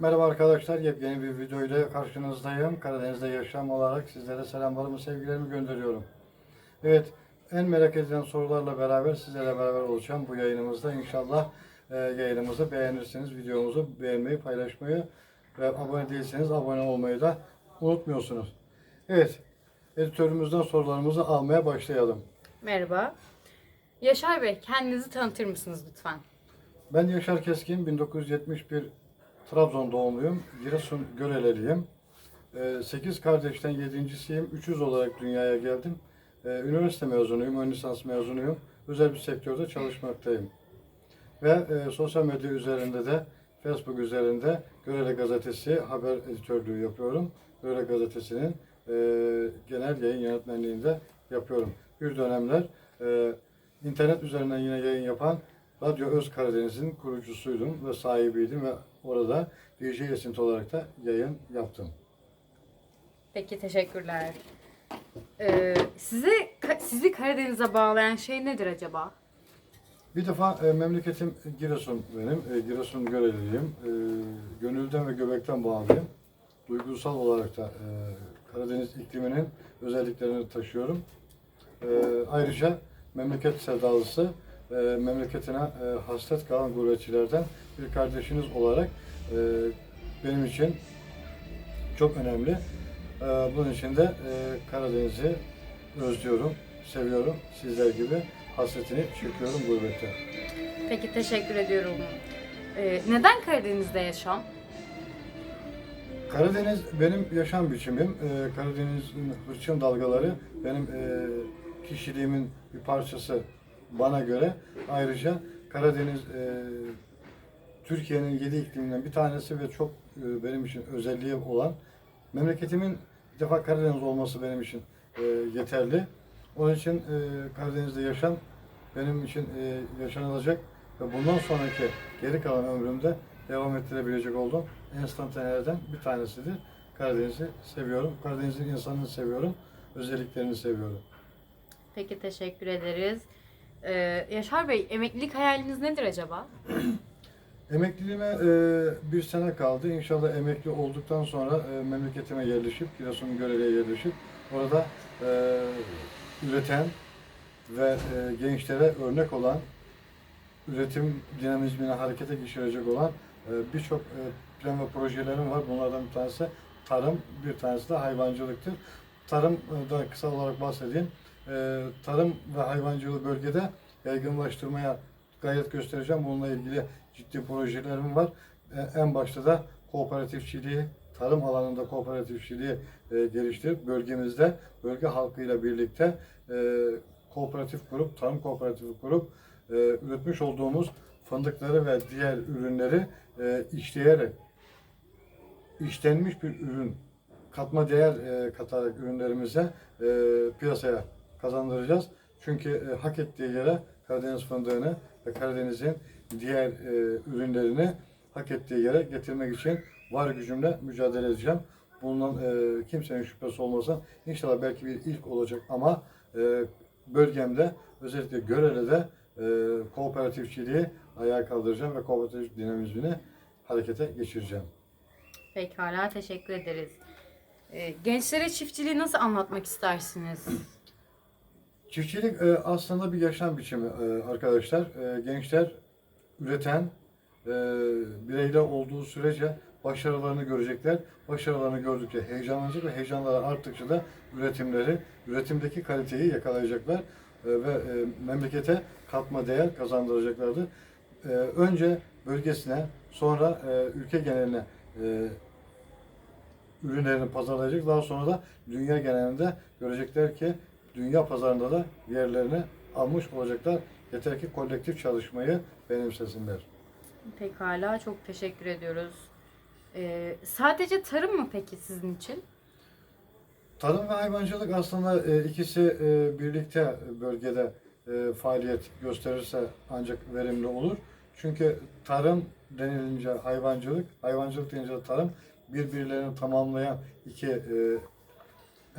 Merhaba arkadaşlar, yepyeni bir videoyla karşınızdayım. Karadeniz'de yaşam olarak sizlere selamlarımı, sevgilerimi gönderiyorum. Evet, en merak edilen sorularla beraber sizlerle beraber olacağım bu yayınımızda. İnşallah e, yayınımızı beğenirsiniz, videomuzu beğenmeyi, paylaşmayı ve abone değilseniz abone olmayı da unutmuyorsunuz. Evet, editörümüzden sorularımızı almaya başlayalım. Merhaba. Yaşar Bey, kendinizi tanıtır mısınız lütfen? Ben Yaşar Keskin, 1971 Trabzon doğumluyum. Giresun Göreleliyim. 8 kardeşten 7.siyim. 300 olarak dünyaya geldim. Ee, Üniversite mezunuyum, ön lisans mezunuyum. Özel bir sektörde çalışmaktayım. Ve e, sosyal medya üzerinde de Facebook üzerinde Görele Gazetesi haber editörlüğü yapıyorum. Görele Gazetesi'nin e, genel yayın yönetmenliğinde yapıyorum. Bir dönemler e, internet üzerinden yine yayın yapan Radyo Öz Karadeniz'in kurucusuydum ve sahibiydim ve orada DJ esinti olarak da yayın yaptım. Peki, teşekkürler. Ee, size sizi Karadeniz'e bağlayan şey nedir acaba? Bir defa e, memleketim Giresun benim. E, Giresun Göreliliyim. E, gönülden ve göbekten bağlıyım. Duygusal olarak da e, Karadeniz ikliminin özelliklerini taşıyorum. E, ayrıca memleket sevdalısı, e, memleketine e, hasret kalan gurbetçilerden bir kardeşiniz olarak e, benim için çok önemli. E, bunun için de e, Karadeniz'i özlüyorum, seviyorum. Sizler gibi hasretini çekiyorum gurbette. Peki, teşekkür ediyorum. Ee, neden Karadeniz'de yaşam? Karadeniz benim yaşam biçimim. Ee, Karadeniz'in hırçın dalgaları benim e, kişiliğimin bir parçası bana göre. Ayrıca Karadeniz e, Türkiye'nin yedi ikliminden bir tanesi ve çok e, benim için özelliği olan memleketimin bir defa Karadeniz olması benim için e, yeterli. Onun için e, Karadeniz'de yaşam benim için e, yaşanılacak ve bundan sonraki geri kalan ömrümde devam ettirebilecek olduğum enstantanelerden bir tanesidir. Karadeniz'i seviyorum. Karadeniz'in insanını seviyorum. Özelliklerini seviyorum. Peki, teşekkür ederiz. Ee, Yaşar Bey, emeklilik hayaliniz nedir acaba? Emekliliğime e, bir sene kaldı. İnşallah emekli olduktan sonra e, memleketime yerleşip, Giresun Görele'ye yerleşip orada e, üreten ve e, gençlere örnek olan, üretim dinamizmini harekete geçirecek olan e, birçok e, plan ve projelerim var. Bunlardan bir tanesi tarım, bir tanesi de hayvancılıktır. Tarımdan kısa olarak bahsedeyim. E, tarım ve hayvancılığı bölgede yaygınlaştırmaya gayret göstereceğim. Bununla ilgili ciddi projelerim var. E, En başta da kooperatifçiliği, tarım alanında kooperatifçiliği e, geliştirip bölgemizde bölge halkıyla birlikte e, kooperatif kurup, tarım kooperatifi kurup e, üretmiş olduğumuz fındıkları ve diğer ürünleri e, işleyerek işlenmiş bir ürün katma değer e, katarak ürünlerimize e, piyasaya kazandıracağız. Çünkü e, hak ettiği yere Karadeniz fındığını ve Karadeniz'in diğer e, ürünlerini hak ettiği yere getirmek için var gücümle mücadele edeceğim. Bundan e, kimsenin şüphesi olmasın. İnşallah belki bir ilk olacak ama e, bölgemde özellikle Görele'de e, kooperatifçiliği ayağa kaldıracağım ve kooperatif dinamizmini harekete geçireceğim. Pekala, teşekkür ederiz. Ee, gençlere çiftçiliği nasıl anlatmak istersiniz? Çiftçilik e, aslında bir yaşam biçimi e, arkadaşlar. E, gençler üreten e, bireyler olduğu sürece başarılarını görecekler. Başarılarını gördükçe heyecanlanacak ve heyecanları arttıkça da üretimleri, üretimdeki kaliteyi yakalayacaklar e, ve e, memlekete katma değer kazandıracaklardır. E, önce bölgesine, sonra e, ülke geneline e, ürünlerini pazarlayacak. Daha sonra da dünya genelinde görecekler ki dünya pazarında da yerlerini almış olacaklar. Yeter ki kolektif çalışmayı benimsesinler. Pekala, çok teşekkür ediyoruz. Ee, sadece tarım mı peki sizin için? Tarım ve hayvancılık aslında e, ikisi e, birlikte bölgede e, faaliyet gösterirse ancak verimli olur. Çünkü tarım denilince hayvancılık, hayvancılık denince de tarım birbirlerini tamamlayan iki e,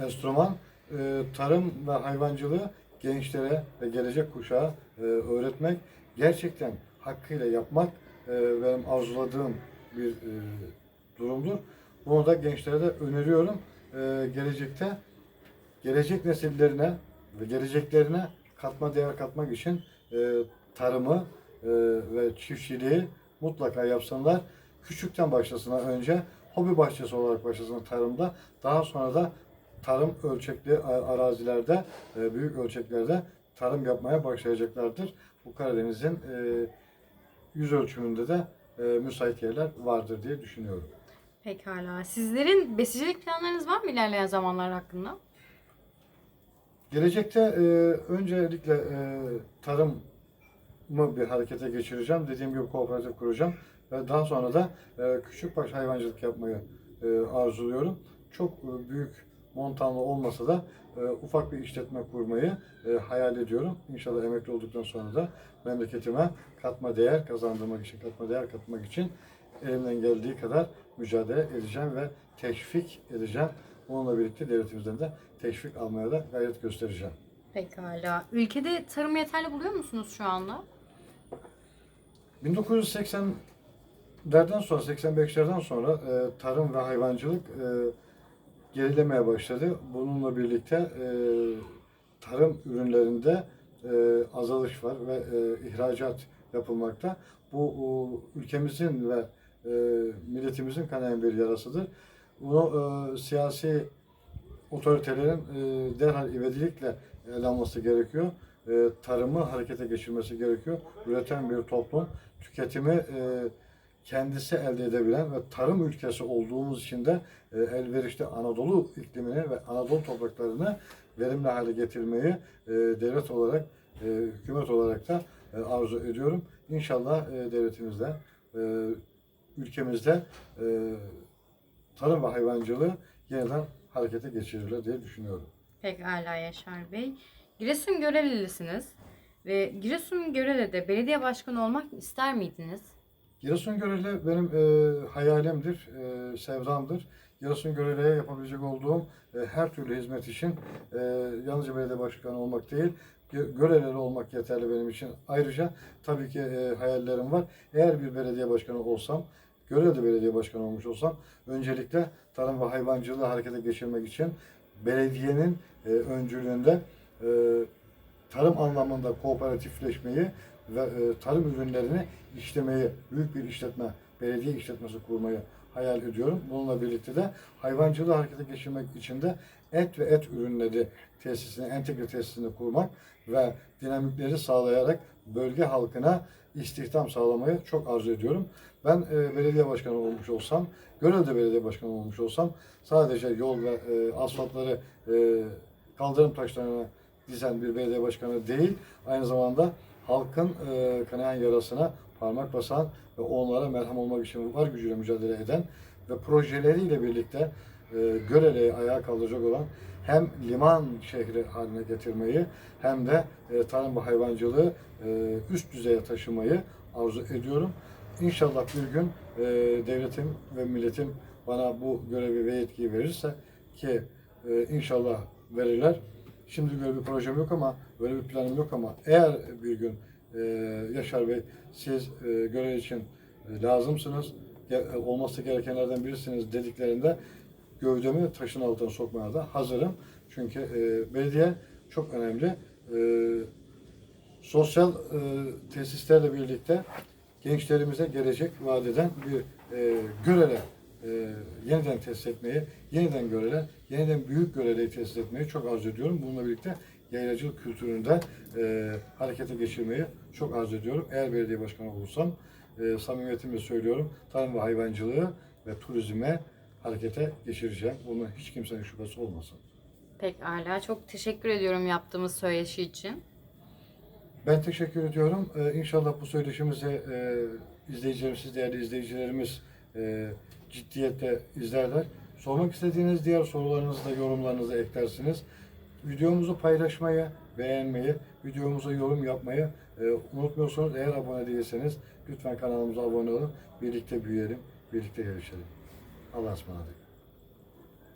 enstrüman. E, tarım ve hayvancılığı gençlere ve gelecek kuşağa e, öğretmek, gerçekten hakkıyla yapmak e, benim arzuladığım bir e, durumdur. Bunu da gençlere de öneriyorum. Ee, gelecekte gelecek nesillerine ve geleceklerine katma değer katmak için e, tarımı e, ve çiftçiliği mutlaka yapsınlar. Küçükten başlasınlar önce. Hobi bahçesi olarak başlasınlar tarımda. Daha sonra da tarım ölçekli arazilerde, e, büyük ölçeklerde tarım yapmaya başlayacaklardır. Bu Karadeniz'in e, yüz ölçümünde de e, müsait yerler vardır diye düşünüyorum. Pekala. Sizlerin besicilik planlarınız var mı ilerleyen zamanlar hakkında? Gelecekte e, öncelikle e, tarımı bir harekete geçireceğim. Dediğim gibi kooperatif kuracağım. Ve daha sonra da e, küçükbaş hayvancılık yapmayı e, arzuluyorum. Çok e, büyük montanlı olmasa da e, ufak bir işletme kurmayı e, hayal ediyorum. İnşallah emekli olduktan sonra da memleketime katma değer kazandırmak için, katma değer katmak için elimden geldiği kadar mücadele edeceğim ve teşvik edeceğim. Bununla birlikte devletimizden de teşvik almaya da gayret göstereceğim. Pekala. Ülkede tarım yeterli buluyor musunuz şu anda? 1980'lerden sonra, 85'lerden sonra e, tarım ve hayvancılık e, gerilemeye başladı. Bununla birlikte e, tarım ürünlerinde e, azalış var ve e, ihracat yapılmakta. Bu o, ülkemizin ve e, milletimizin kanayan bir yarasıdır. Bunu e, siyasi otoritelerin e, derhal ivedilikle ele alması gerekiyor. E, tarımı harekete geçirmesi gerekiyor. Üreten bir toplum tüketimi e, kendisi elde edebilen ve tarım ülkesi olduğumuz için de e, elverişli Anadolu iklimini ve Anadolu topraklarını verimli hale getirmeyi e, devlet olarak, e, hükümet olarak da arzu ediyorum. İnşallah devletimizde, ülkemizde tarım ve hayvancılığı yeniden harekete geçirirler diye düşünüyorum. Pekala Yaşar Bey. Giresun Görelilisiniz ve Giresun Görele'de belediye başkanı olmak ister miydiniz? Giresun Göreli benim e, hayalimdir, e, sevdamdır. Giresun Göreli'ye yapabilecek olduğum e, her türlü hizmet için e, yalnızca belediye başkanı olmak değil, Gö- Görelili olmak yeterli benim için. Ayrıca tabii ki e, hayallerim var. Eğer bir belediye başkanı olsam, Göreli'de belediye başkanı olmuş olsam, öncelikle tarım ve hayvancılığı harekete geçirmek için belediyenin e, öncülüğünde e, tarım anlamında kooperatifleşmeyi ve e, tarım ürünlerini işlemeyi, büyük bir işletme, belediye işletmesi kurmayı hayal ediyorum. Bununla birlikte de hayvancılığı harekete geçirmek için de et ve et ürünleri tesisini, entegre tesisini kurmak ve dinamikleri sağlayarak bölge halkına istihdam sağlamayı çok arzu ediyorum. Ben e, belediye başkanı olmuş olsam, Gönül'de belediye başkanı olmuş olsam sadece yol ve e, asfaltları e, kaldırım taşlarına dizen bir belediye başkanı değil, aynı zamanda halkın e, kanayan yarasına parmak basan ve onlara merhem olmak için var gücüyle mücadele eden ve projeleriyle birlikte e, Görele'yi ayağa kaldıracak olan hem liman şehri haline getirmeyi hem de e, tarım ve hayvancılığı e, üst düzeye taşımayı arzu ediyorum. İnşallah bir gün e, devletim ve milletim bana bu görevi ve yetkiyi verirse ki e, inşallah verirler. Şimdi böyle bir projem yok ama, böyle bir planım yok ama eğer bir gün e, Yaşar Bey siz e, görev için e, lazımsınız, ge- e, olması gerekenlerden birisiniz dediklerinde gövdemi taşın altına sokmaya da hazırım. Çünkü e, belediye çok önemli. E, sosyal e, tesislerle birlikte gençlerimize gelecek vadeden bir e, görele e, yeniden tesis etmeyi, yeniden görele, yeniden büyük göreleyi tesis etmeyi çok arzu ediyorum. Bununla birlikte yaylacılık kültüründe e, harekete geçirmeyi çok arzu ediyorum. Eğer belediye başkanı olursam e, samimiyetimle söylüyorum tarım ve hayvancılığı ve turizme harekete geçireceğim. Bunun hiç kimsenin şüphesi olmasın. Pekala. Çok teşekkür ediyorum yaptığımız söyleşi için. Ben teşekkür ediyorum. Ee, inşallah bu söyleşimizi e, izleyicilerimiz, değerli izleyicilerimiz e, ciddiyetle izlerler. Sormak istediğiniz diğer sorularınızı da yorumlarınızı eklersiniz. Videomuzu paylaşmayı, beğenmeyi, videomuza yorum yapmayı e, unutmuyorsunuz. Eğer abone değilseniz lütfen kanalımıza abone olun. Birlikte büyüyelim, birlikte gelişelim. Allah'a ısmarladık.